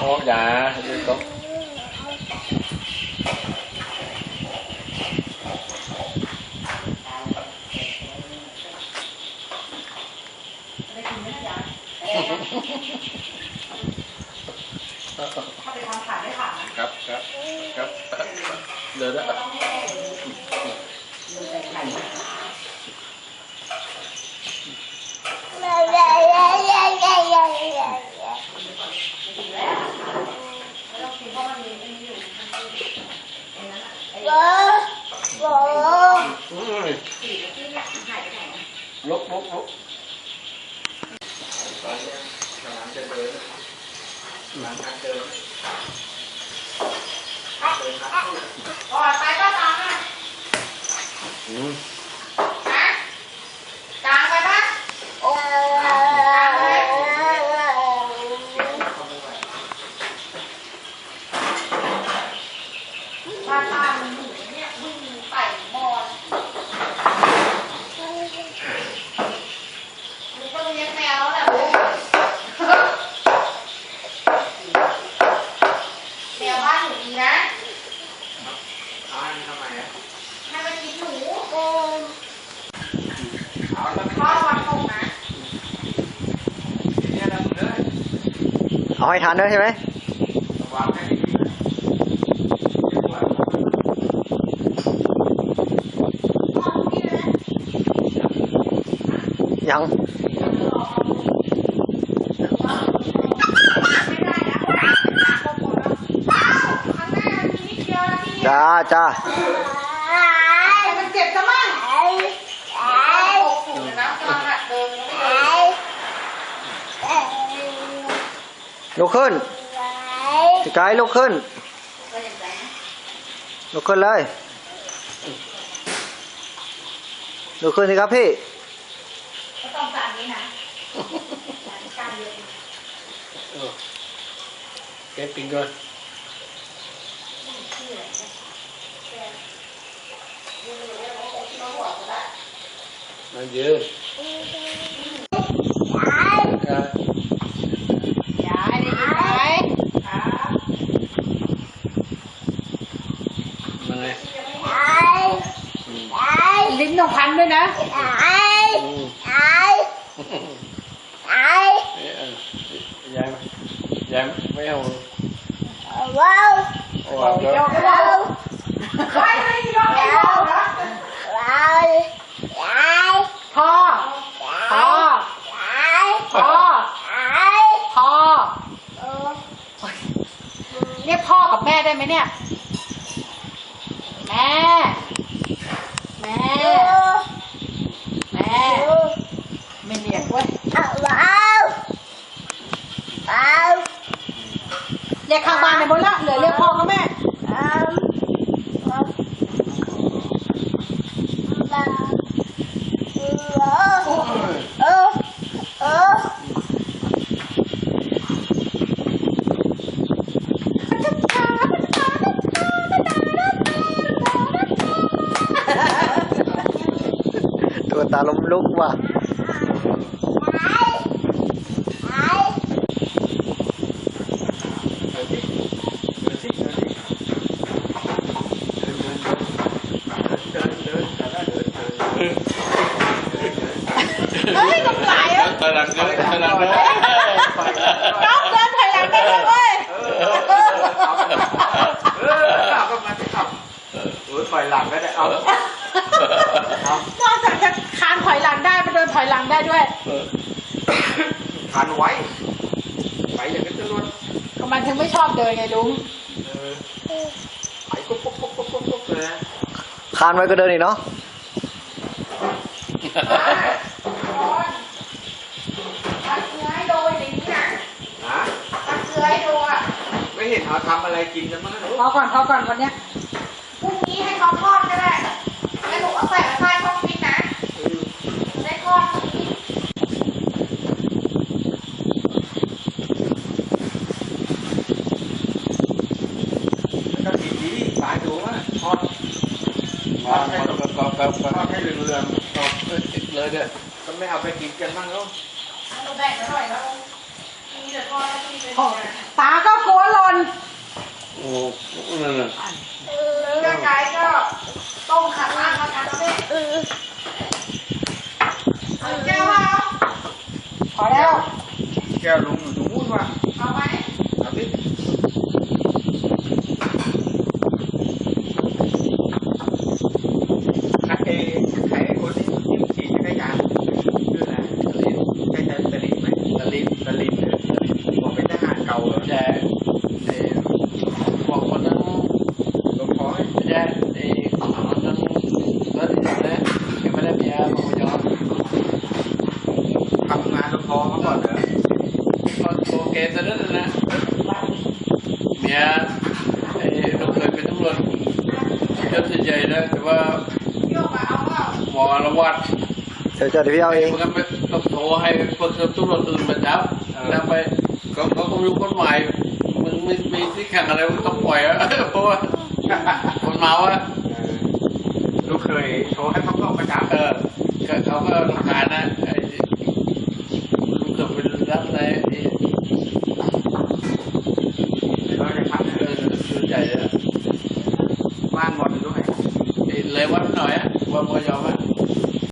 ô dạ đi tốt ครับครับครับเดี๋ยวนะ phúc bạn làm trên đường làm ăn đường đường ăn เอาให้ทันด้วยใช่ไหมยังจ้าจ้า ลุกขึ้นสกายลุกขึ้นก็อย่างไรนะลุกขึ้นเลยลุกขึ้นสิครับพี่ก็ต้องการนี้นะการเยอะเออเก็บปิงก่อนมายืนอะ ยายได้ยินไหมครับ มาไงอืม ลิ้นต้องพันด้วยนะอืมเอ๊ะเออยายยายไม่เอาเอาออกแล้วใครไม่ยอมให้พ่อนะพ่อพ่อพ่อพ่อเรียกพ่อกับแม่ได้ไหมเนี่ยแม่ Yeah. talong lugwa. ได้ด้วยทันไว้ไปอย่างนั้นจะล้วนก็มันถึงไม่ชอบเดินไงลุงเออไปปุ๊บปุ๊บปุ๊บปุ๊บปุ๊บปุ๊บเลยนะคานไว้ก็เดินอีกเนาะตักเกลือให้โดยอย่างนี้นะฮะตักเกลือให้โดอะไม่เห็นเขาทำอะไรกินกันมั้งนะพอก่อนพอก่อนวันเนี้ยพรุ่งนี้ให้เขาทอดก็ได้แล้วหนูเอาใส่ไว้ใต้ช่องฟิตนะ เออ ได้ทอดพรุ่งนี้ ก็ดีดีสายดูว่า ทอดทอดให้ทอดให้เหลืองๆทอดเลยเนี่ยก็ไม่เอาไปกินกันบ้างแล้วแบ่งกันหน่อยแล้วมีแต่พ่อที่เป็นตาก็กลัวหล่นโอ้นั่นน่ะร่างกายก็ต้องขัดล่างแล้วกันนะแม่เอาแก้วเอาพอแล้วแก้วลุงอยู่ตรงนู้นว่ะ เอาไหม เอาสิใครใครคนที่ที่ขี่จักรยานชื่ออะไรสลินใช่ใช่สลินไหมสลินสลินเออสลินบอกเป็นทหารเก่าเหรอ แต่เอ่อบอกคนนั้น หลวงพ่อ ไม่ใช่ไอ้คนนั้นแล้วที่ไหนนะยังไม่ได้เมียบอกยอม ทำงานหลวงพ่อมาก่อนเหรอ ก็โอ เคตอนนั้นน่ะนะเมียไอ้เราเคยเป็นตำรวจยศใหญ่ๆนะแต่ว่าโยกมาเอาเปล่าหมอระวัดเดี๋ยวจะเดี๋ยวพี่เอาเองมันก็ไปต้องโทรให้พวกตำรวจอื่นมาจับแล้วไปก็เขาก็รู้กฎหมายมึงไม่มีที่แข่งอะไรมึงต้องปล่อยอะเพราะว่าคนเมาอะลูกเคยโทรให้พ่อพ่อประจำเออก็เขาก็ต้องการนะไอ้ลูกเขยไปรับใน